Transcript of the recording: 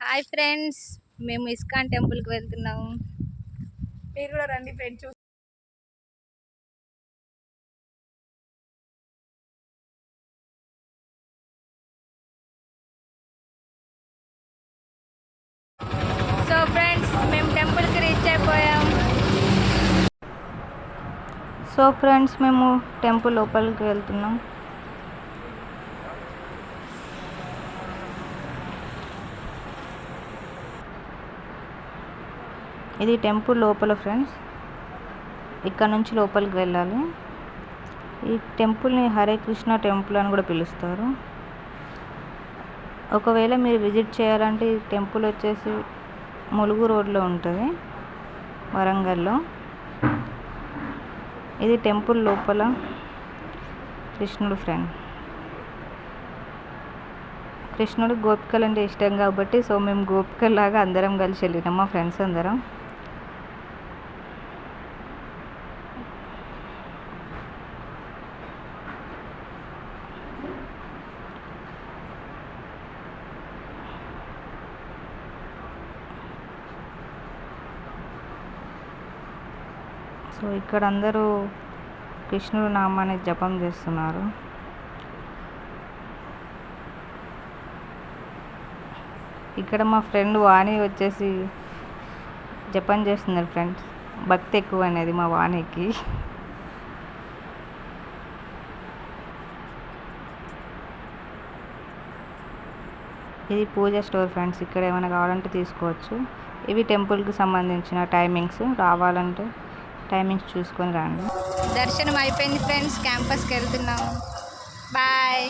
Hi friends మేము ISKCON టెంపుల్కి వెళ్తున్నాము మీరు కూడా రండి ఫ్రెండ్స్ చూసి సో ఫ్రెండ్స్ మేము టెంపుల్కి రీచ్ అయిపోయాం. సో ఫ్రెండ్స్ మేము టెంపుల్ లోపలికి వెళ్తున్నాం. ఇది టెంపుల్ లోపల ఫ్రెండ్స్. ఇక్కడ నుంచి లోపలికి వెళ్ళాలి. ఈ టెంపుల్ని హరే కృష్ణ టెంపుల్ అని కూడా పిలుస్తారు. ఒకవేళ మీరు విజిట్ చేయాలంటే ఈ టెంపుల్ వచ్చేసి ములుగు రోడ్లో ఉంటుంది వరంగల్లో. ఇది టెంపుల్ లోపల కృష్ణుడు ఫ్రెండ్. కృష్ణుడు గోపికలు అంటే ఇష్టం కాబట్టి సో మేము గోపికల్లాగా అందరం కలిసి వెళ్ళినాం మా ఫ్రెండ్స్ అందరం. సో ఇక్కడ అందరూ కృష్ణుడు నామాన్ని జపం చేస్తున్నారు. ఇక్కడ మా ఫ్రెండ్ వాణి వచ్చేసి జపం చేస్తున్నారు ఫ్రెండ్స్. భక్తి ఎక్కువ అనేది మా వాణికి. ఇది పూజ స్టోర్ ఫ్రెండ్స్. ఇక్కడ ఏమైనా కావాలంటే తీసుకోవచ్చు. ఇవి టెంపుల్కి సంబంధించిన టైమింగ్స్ రావాలంటే టైమింగ్స్ చూసుకొని రండి. దర్శనం అయిపోయింది ఫ్రెండ్స్ క్యాంపస్కి వెళ్తున్నాం బాయ్.